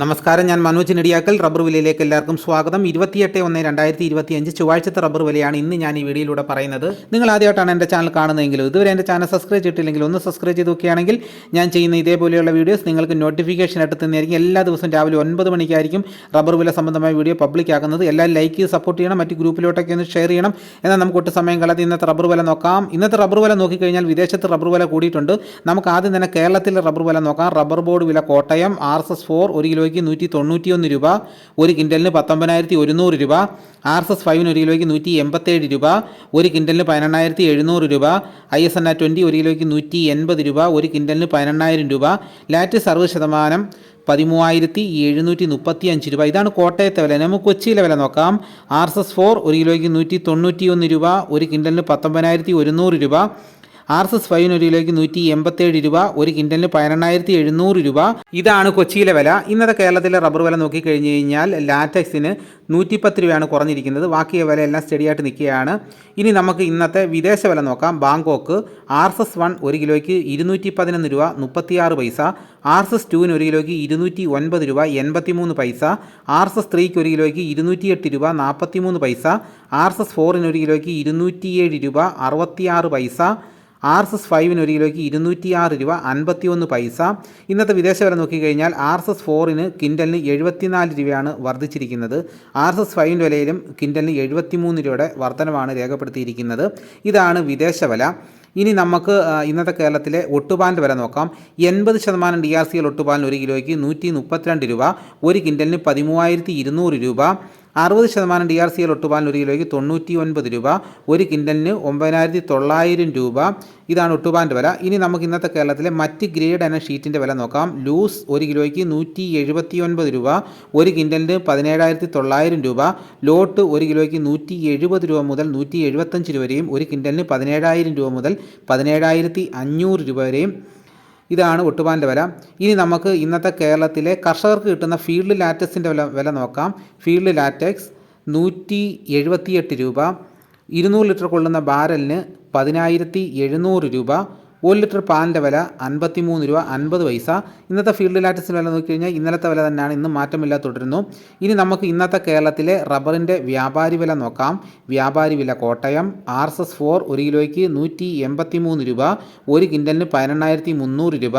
നമസ്കാരം ഞാൻ മനോജ് നെടിയാക്കൽ. റബ്ബർ വിലയിലേക്ക് എല്ലാവർക്കും സ്വാഗതം. ഇരുപത്തിയെട്ട് ഒന്ന് രണ്ടായിരത്തി ഇരുപത്തി അഞ്ച് ചൊവ്വാഴ്ചത്തെ റബ്ബർ വിലയാണ് ഇന്ന് ഞാൻ ഈ വീഡിയോയിലൂടെ പറയുന്നത്. നിങ്ങൾ ആദ്യമായിട്ടാണ് എന്റെ ചാനൽ കാണുന്നതെങ്കിൽ ഇതുവരെ എന്റെ ചാനൽ സബ്സ്ക്രൈബ് ചെയ്തിട്ടില്ലെങ്കിൽ ഒന്ന് സബ്സ്ക്രൈബ് ചെയ്ത് നോക്കുകയാണെങ്കിൽ ഞാൻ ചെയ്യുന്ന ഇതേപോലെയുള്ള വീഡിയോസ് നിങ്ങൾക്ക് നോട്ടിഫിക്കേഷൻ ആയിട്ട് എല്ലാ ദിവസവും രാവിലെ ഒൻപത് മണിക്കായിരിക്കും റബ്ബർ വില സംബന്ധമായ വീഡിയോ പബ്ലിക് ആക്കുന്നത്. എല്ലാവരും ലൈക്ക് ചെയ്ത് സപ്പോർട്ട് ചെയ്യണം. മറ്റ് ഗ്രൂപ്പിലോട്ടൊക്കെ ഒന്ന് ഷെയർ ചെയ്യണം. എന്നാൽ നമുക്ക് ഒട്ടും സമയം കളയാതെ ഇന്നത്തെ റബ്ബർ വില നോക്കാം. ഇന്നത്തെ റബ്ബർ വില നോക്കിക്കഴിഞ്ഞാൽ വിദേശത്ത് റബ്ബർ വില കൂടിയിട്ടുണ്ട്. നമുക്ക് ആദ്യം തന്നെ കേരളത്തിലെ റബ്ബർ വില നോക്കാം. റബ്ബർ ബോർഡ് വില Kottayam R S S four ഒരു കിലോയ്ക്ക് നൂറ്റി തൊണ്ണൂറ്റിയൊന്ന് രൂപ ഒരു കിൻഡലിന് പത്തൊമ്പതിനായിരത്തി ഒരുന്നൂറ് രൂപ ആർ എസ് എസ് ഫൈവിന് ഒരു കിലോയ്ക്ക് നൂറ്റി എൺപത്തേഴ് രൂപ ഒരു കിൻഡലിന് പതിനെണ്ണായിരത്തി എഴുന്നൂറ് രൂപ I S N R twenty ഒരു കിലോയ്ക്ക് നൂറ്റി എൺപത് രൂപ ഒരു കിൻഡലിന് പതിനെണ്ണായിരം രൂപ ലാറ്റ് സർവ ശതമാനം പതിമൂവായിരത്തി എഴുന്നൂറ്റി മുപ്പത്തി അഞ്ച് രൂപ. ഇതാണ് കോട്ടയത്തെ വില. നമുക്ക് കൊച്ചിയിലെ വില നോക്കാം. ആർ എസ് എസ് ഫോർ ഒരു കിലോയ്ക്ക് നൂറ്റി തൊണ്ണൂറ്റി ഒന്ന് രൂപ ഒരു കിൻഡലിന് പത്തൊമ്പതിനായിരത്തി ഒരുന്നൂറ് രൂപ ആർ എസ് എസ് കിലോയ്ക്ക് നൂറ്റി എൺപത്തേഴ് രൂപ ഒരു കിൻഡലിന് പതിനെണ്ണായിരത്തി എഴുന്നൂറ് രൂപ. ഇതാണ് കൊച്ചിയിലെ വില. ഇന്നത്തെ കേരളത്തിലെ റബ്ബർ വില നോക്കി കഴിഞ്ഞു കഴിഞ്ഞാൽ ലാറ്റക്സിന് നൂറ്റിപ്പത്ത് രൂപയാണ് കുറഞ്ഞിരിക്കുന്നത്. ബാക്കി വില എല്ലാം സ്റ്റഡിയായിട്ട് നിൽക്കുകയാണ്. ഇനി നമുക്ക് ഇന്നത്തെ വിദേശ വില നോക്കാം. Bangkok R S S one ഒരു കിലോയ്ക്ക് ഇരുന്നൂറ്റി പതിനൊന്ന് രൂപ മുപ്പത്തിയാറ് പൈസ. ആർ എസ് എസ് ടുവിന് ഒരു കിലോയ്ക്ക് ഇരുന്നൂറ്റി ഒൻപത് രൂപ എൺപത്തിമൂന്ന് പൈസ. ആർ എസ് എസ് ത്രീക്ക് ഒരു കിലോയ്ക്ക് ഇരുന്നൂറ്റിയെട്ട് രൂപ നാൽപ്പത്തിമൂന്ന് പൈസ. ആർ എസ് എസ് ഫോറിന് ഒരു കിലോയ്ക്ക് ഇരുന്നൂറ്റിയേഴ് രൂപ അറുപത്തിയാറ് പൈസ. ആർ എസ് എസ് ഫൈവിന് ഒരു കിലോയ്ക്ക് ഇരുന്നൂറ്റി ആറ് രൂപ അൻപത്തിയൊന്ന് പൈസ. ഇന്നത്തെ വിദേശ വില നോക്കിക്കഴിഞ്ഞാൽ ആർ എസ് എസ് ഫോറിന് കിൻഡലിന് എഴുപത്തിനാല് രൂപയാണ് വർദ്ധിച്ചിരിക്കുന്നത്. ആർ എസ് എസ് ഫൈവിന്റെ വിലയിലും കിൻഡലിന് എഴുപത്തിമൂന്ന് രൂപയുടെ വർധനമാണ് രേഖപ്പെടുത്തിയിരിക്കുന്നത്. ഇതാണ് വിദേശ വില ഇനി നമുക്ക് ഇന്നത്തെ കേരളത്തിലെ ഒട്ടുപാലിന്റെ വില നോക്കാം. എൺപത് ശതമാനം ഡി ആർ സി എൽ ഒട്ടുപാലിന് ഒരു കിലോയ്ക്ക് നൂറ്റി മുപ്പത്തിരണ്ട് രൂപ ഒരു കിൻഡലിന് പതിമൂവായിരത്തി ഇരുന്നൂറ് രൂപ അറുപത് ശതമാനം ഡി ആർ സി എൽ ഒട്ടുപാലിന് ഒരു കിലോയ്ക്ക് തൊണ്ണൂറ്റി ഒൻപത് രൂപ ഒരു കിൻഡലിന് ഒമ്പതിനായിരത്തി തൊള്ളായിരം രൂപ. ഇതാണ് ഒട്ടുപാലിന്റെ വില. ഇനി നമുക്ക് ഇന്നത്തെ കേരളത്തിലെ മറ്റ് ഗ്രേഡ് എന്ന ഷീറ്റിന്റെ വില നോക്കാം. ലൂസ് ഒരു കിലോയ്ക്ക് നൂറ്റി എഴുപത്തി ഒൻപത് രൂപ ഒരു കിൻഡലിന് പതിനേഴായിരത്തി തൊള്ളായിരം രൂപ. ലോട്ട് ഒരു കിലോയ്ക്ക് നൂറ്റി എഴുപത് രൂപ മുതൽ നൂറ്റി എഴുപത്തഞ്ച് രൂപ വരെയും ഒരു കിൻഡലിന് പതിനേഴായിരം രൂപ മുതൽ പതിനേഴായിരത്തി അഞ്ഞൂറ് രൂപ വരെയും. ഇതാണ് ഒട്ടുപാലിന്റെ വില. ഇനി നമുക്ക് ഇന്നത്തെ കേരളത്തിലെ കർഷകർക്ക് കിട്ടുന്ന ഫീൽഡ് ലാറ്റക്സിന്റെ വില വില നോക്കാം. ഫീൽഡ് ലാറ്റക്സ് നൂറ്റി എഴുപത്തിയെട്ട് രൂപ. ഇരുന്നൂറ് ലിറ്റർ കൊള്ളുന്ന ബാരലിന് പതിനായിരത്തി എഴുന്നൂറ് രൂപ. ഒരു ലിറ്റർ പാലിന്റെ വില അൻപത്തി മൂന്ന് രൂപ അൻപത് പൈസ. ഇന്നത്തെ ഫീൽഡ് ലാറ്റസിന്റെ വില നോക്കിക്കഴിഞ്ഞാൽ ഇന്നലത്തെ വില തന്നെയാണ്. ഇന്ന് മാറ്റമില്ലാതെ തുടരുന്നു. ഇനി നമുക്ക് ഇന്നത്തെ കേരളത്തിലെ റബ്ബറിന്റെ വ്യാപാരി വില നോക്കാം. വ്യാപാരി വില Kottayam R S S four ഒരു കിലോയ്ക്ക് നൂറ്റി എൺപത്തി മൂന്ന് രൂപ ഒരു കിൻഡലിന് പതിനെണ്ണായിരത്തി മുന്നൂറ് രൂപ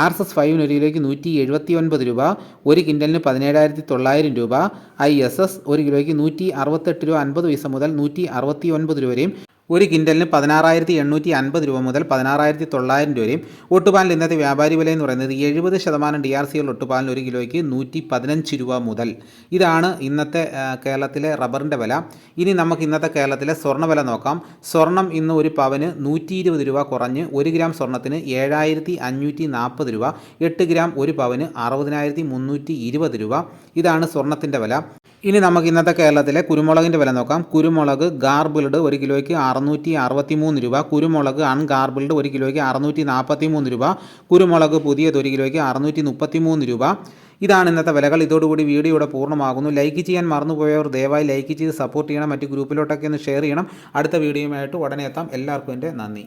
ആർ എസ് എസ് ഫൈവിന് ഒരു കിലോയ്ക്ക് നൂറ്റി എഴുപത്തി ഒൻപത് രൂപ ഒരു കിൻഡലിന് പതിനേഴായിരത്തി തൊള്ളായിരം രൂപ ഐ എസ് എസ് ഒരു കിലോയ്ക്ക് നൂറ്റി അറുപത്തെട്ട് രൂപ അൻപത് പൈസ മുതൽ നൂറ്റി അറുപത്തി ഒൻപത് രൂപ വരെയും ഒരു കിൻഡലിന് പതിനാറായിരത്തി എണ്ണൂറ്റി അൻപത് രൂപ മുതൽ പതിനാറായിരത്തി തൊള്ളായിരം രൂപയും ഒട്ടുപാലിൽ ഇന്നത്തെ വ്യാപാരി വില എന്ന് പറയുന്നത് എഴുപത് ശതമാനം ഡി ആർ സി എൽ ഒട്ടുപാലിന് ഒരു കിലോയ്ക്ക് നൂറ്റി പതിനഞ്ച് രൂപ മുതൽ. ഇതാണ് ഇന്നത്തെ കേരളത്തിലെ റബ്ബറിന്റെ വില. ഇനി നമുക്ക് ഇന്നത്തെ കേരളത്തിലെ സ്വർണ വില നോക്കാം. സ്വർണം ഇന്ന് ഒരു പവന് നൂറ്റി ഇരുപത് രൂപ കുറഞ്ഞ് ഒരു ഗ്രാം സ്വർണത്തിന് ഏഴായിരത്തി അഞ്ഞൂറ്റി നാൽപ്പത് രൂപ എട്ട് ഗ്രാം ഒരു പവന് അറുപതിനായിരത്തി മുന്നൂറ്റി ഇരുപത് രൂപ. ഇതാണ് സ്വർണത്തിന്റെ വില. ഇനി നമുക്ക് ഇന്നത്തെ കേരളത്തിലെ കുരുമുളകിന്റെ വില നോക്കാം. കുരുമുളക് ഗാർബിൾഡ് ഒരു കിലോയ്ക്ക് അറുന്നൂറ്റി അറുപത്തി മൂന്ന് രൂപ. കുരുമുളക് അൺഗാർബിൾഡ് ഒരു കിലോയ്ക്ക് അറുന്നൂറ്റി നാൽപ്പത്തി മൂന്ന് രൂപ. കുരുമുളക് പുതിയത് ഒരു കിലോയ്ക്ക് അറുന്നൂറ്റി മുപ്പത്തി മൂന്ന് രൂപ. ഇതാണ് ഇന്നത്തെ വിലകൾ. ഇതോടുകൂടി വീഡിയോ ഇവിടെ പൂർണമാകുന്നു. ലൈക്ക് ചെയ്യാൻ മറന്നുപോയവർ ദയവായി ലൈക്ക് ചെയ്ത് സപ്പോർട്ട് ചെയ്യണം. മറ്റ് ഗ്രൂപ്പിലോട്ടൊക്കെ ഒന്ന് ഷെയർ ചെയ്യണം. അടുത്ത വീഡിയോയുമായിട്ട് ഉടനെ എത്താം. എല്ലാവർക്കും എന്റെ നന്ദി.